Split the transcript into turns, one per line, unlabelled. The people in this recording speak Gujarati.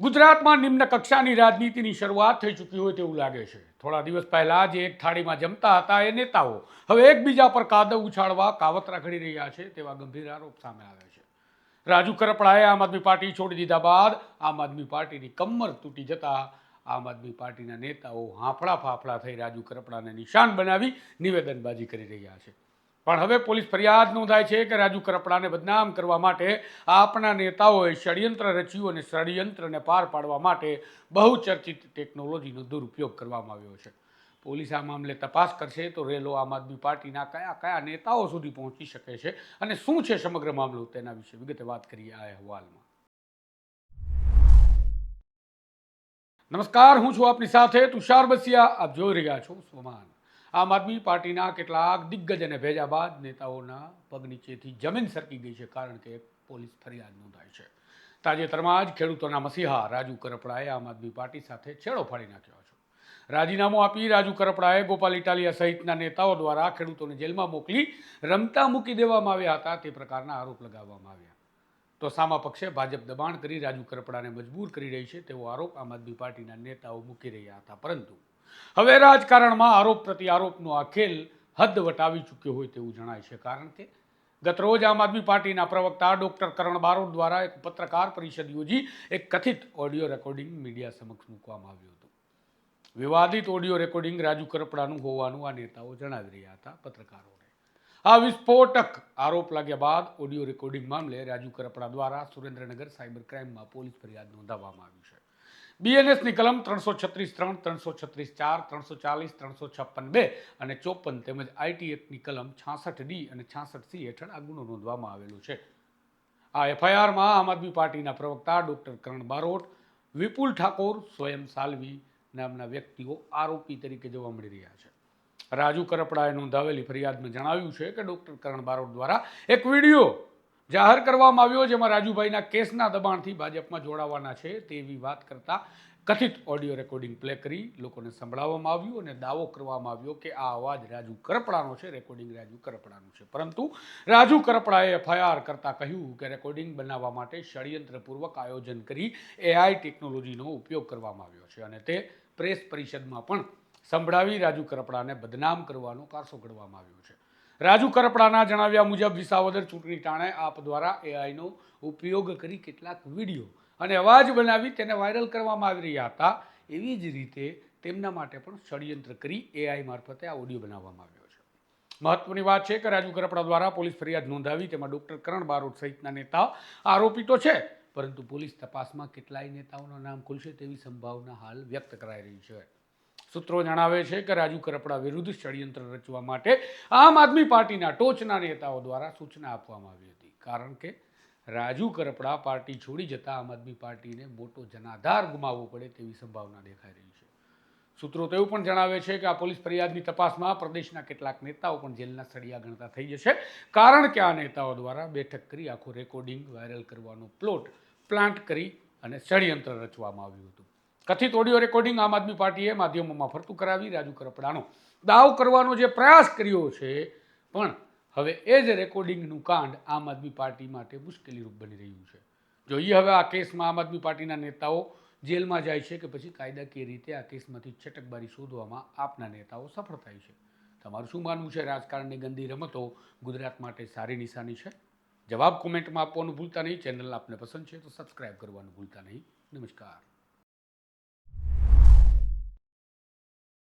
ગુજરાતમાં નિમ્ન કક્ષાની રાજનીતિની શરૂઆત થઈ ચૂકી હોય તેવું લાગે છે. થોડા દિવસ પહેલા જે એક થાળીમાં જમતા હતા એ નેતાઓ. હવે એકબીજા પર કાદવ ઉછાળવા કાવતરા ઘડી રહ્યા છે તેવા ગંભીર આરોપ સામે આવ્યા છે. રાજુ કરપડાએ આમ આદમી પાર્ટી છોડી દીધા બાદ આમ આદમી પાર્ટીની કમર તૂટી જતા આમ આદમી પાર્ટીના નેતાઓ હાંફળા ફાફડા થઈ રાજુ કરપડાને નિશાન બનાવી નિવેદનબાજી કરી રહ્યા છે. પણ હવે પોલીસ ફરિયાદ નોંધાય છે કે રાજુ કરપડાને બદનામ કરવા માટે આપણા નેતાઓએ ષડયંત્ર રચ્યું અને ષડયંત્રને પાર પાડવા માટે બહુ ચર્ચિત ટેકનોલોજીનો દુરુપયોગ કરવામાં આવ્યો છે. પોલીસ આ મામલે તપાસ કરશે તો રેલો આમ આદમી પાર્ટીના કયા કયા નેતાઓ સુધી પહોંચી શકે છે અને શું છે સમગ્ર મામલો તેના વિશે વિગતે વાત કરીએ આ અહેવાલમાં. નમસ્કાર, હું છું આપની સાથે તુષાર બસિયા. આપ જોઈ રહ્યા છો સ્વમાન. આમ આદમી પાર્ટીના કેટલાક દિગ્ગજ અને ભેજા બાદ નેતાઓના પગ નીચેથી જમીન સરકી ગઈ છે, કારણ કે પોલીસ ફરિયાદ નોંધાઈ છે. તાજેતરમાં જ ખેડૂતોના મસીહા રાજુ કરપડાએ આમ આદમી પાર્ટી સાથે છેડો ફાડી નાખ્યો છે. રાજીનામું આપી રાજુ કરપડાએ ગોપાલ ઇટાલિયા સહિતના નેતાઓ દ્વારા ખેડૂતોને જેલમાં મોકલી રમતા મૂકી દેવામાં આવ્યા હતા, તે પ્રકારના આરોપ લગાવવામાં આવ્યા. તો સામા પક્ષે ભાજપ દબાણ કરી રાજુ કરપડાને મજબૂર કરી રહી છે તેવો આરોપ આમ આદમી પાર્ટીના નેતાઓ મૂકી રહ્યા હતા. પરંતુ હવે રાજકારણમાં આરોપ પ્રતિ આરોપનો આ ખેલ હદ વટાવી ચૂક્યો હોય તેવું જણાય છે. કારણ કે ગતરોજ આમ આદમી પાર્ટીના પ્રવક્તા ડોક્ટર કરણ બારોટ દ્વારા એક પત્રકાર પરિષદ યોજી એક કથિત ઓડિયો રેકોર્ડિંગ મીડિયા સમક્ષ મૂકવામાં આવ્યું હતું. વિવાદિત ઓડિયો રેકોર્ડિંગ રાજુ કરપડાનું હોવાનું આ નેતાઓ જણાવી રહ્યા હતા પત્રકારોને. આ વિસ્ફોટક આરોપ લાગ્યા બાદ ઓડિયો રેકોર્ડિંગ મામલે રાજુ કરપડા દ્વારા સુરેન્દ્રનગર સાયબર ક્રાઇમમાં પોલીસ ફરિયાદ નોંધાવવામાં આવી છે. બીએનએસની કલમ ત્રણસો છત્રીસ ત્રણ, ત્રણસો છત્રીસ ચાર, ત્રણસો ચાલીસ, ત્રણસો છપ્પન બે અને ચોપન તેમજ આઈટી એક્ટની કલમ છાસઠ ડી અને છાસઠ સી હેઠળ આ ગુનો નોંધવામાં આવેલો છે. આ એફઆઈઆરમાં આમ આદમી પાર્ટીના પ્રવક્તા ડોક્ટર કરણ બારોટ, વિપુલ ઠાકોર, સ્વયં સાલવી નામના વ્યક્તિઓ આરોપી તરીકે જોવા મળી રહ્યા છે. રાજુ કરપડાએ નોંધાવેલી ફરિયાદમાં જણાવ્યું છે કે ડૉક્ટર કરણ બારોટ દ્વારા એક વીડિયો જાહેર કરવામાં આવ્યો જેમાં રાજુભાઈના કેસના દબાણથી ભાજપમાં જોડાવાના છે તેવી વાત કરતા કથિત ઓડિયો રેકોર્ડિંગ પ્લે કરી લોકોને સંભળાવવામાં આવ્યું અને દાવો કરવામાં આવ્યો કે આ અવાજ રાજુ કરપડાનો છે, રેકોર્ડિંગ રાજુ કરપડાનું છે. પરંતુ રાજુ કરપડાએ એફઆઈઆર કરતાં કહ્યું કે રેકોર્ડિંગ બનાવવા માટે ષડયંત્રપૂર્વક આયોજન કરી એઆઈ ટેકનોલોજીનો ઉપયોગ કરવામાં આવ્યો છે અને તે પ્રેસ પરિષદમાં પણ સંભળાવી રાજુ કરપડાને બદનામ કરવાનો કારસો ઘડવામાં આવ્યો છે. રાજુ કરપડાના જણાવ્યા મુજબ, વિસાવદર ચૂંટણી ટાણે આપ દ્વારા એઆઈનો ઉપયોગ કરી કેટલાક વીડિયો અને અવાજ બનાવી તેને વાયરલ કરવામાં આવી રહ્યા હતા. એવી જ રીતે તેમના માટે પણ ષડયંત્ર કરી એઆઈ મારફતે આ ઓડિયો બનાવવામાં આવ્યો છે. મહત્વની વાત છે કે રાજુ કરપડા દ્વારા પોલીસ ફરિયાદ નોંધાવી તેમાં ડોક્ટર કરણ બારોટ સહિતના નેતા આરોપી તો છે, પરંતુ પોલીસ તપાસમાં કેટલાય નેતાઓના નામ ખુલશે તેવી સંભાવના હાલ વ્યક્ત કરાઈ રહી છે. સૂત્રો જણાવે છે કે રાજુ કરપડા વિરુદ્ધ ષડયંત્ર રચવા માટે આમ આદમી પાર્ટીના ટોચના નેતાઓ દ્વારા સૂચના આપવામાં આવી હતી. કારણ કે રાજુ કરપડા પાર્ટી છોડી જતા આમ આદમી પાર્ટીને મોટો જનાધાર ગુમાવવો પડે તેવી સંભાવના દેખાઈ રહી છે. સૂત્રો તો એવું પણ જણાવે છે કે આ પોલીસ ફરિયાદની તપાસમાં પ્રદેશના કેટલાક નેતાઓ પણ જેલના સળિયા ગણતા થઈ જશે. કારણ કે આ નેતાઓ દ્વારા બેઠક કરી આખું રેકોર્ડિંગ વાયરલ કરવાનો પ્લોટ પ્લાન્ટ કરી અને ષડયંત્ર રચવામાં આવ્યું હતું. કથિત ઓડિયો રેકોર્ડિંગ આમ આદમી પાર્ટીએ માધ્યમોમાં ફરતું કરાવી, રાજુ કરપડાનો દાવ કરવાનો જે પ્રયાસ કર્યો છે, પણ હવે એ જ રેકોર્ડિંગનું કાંડ આમ આદમી પાર્ટી માટે મુશ્કેલીરૂપ બની રહ્યું છે. જોઈએ હવે આ કેસમાં આમ આદમી પાર્ટીના નેતાઓ જેલમાં જાય છે કે પછી કાયદાકીય રીતે આ કેસમાંથી છટકબારી શોધવામાં આપના નેતાઓ સફળ થાય છે. તમારું શું માનવું છે? રાજકારણની ગંદી રમતો ગુજરાત માટે સારી નિશાની છે? જવાબ કોમેન્ટમાં આપવાનું ભૂલતા નહીં. ચેનલ આપને પસંદ છે તો સબસ્ક્રાઈબ કરવાનું ભૂલતા નહીં. નમસ્કાર.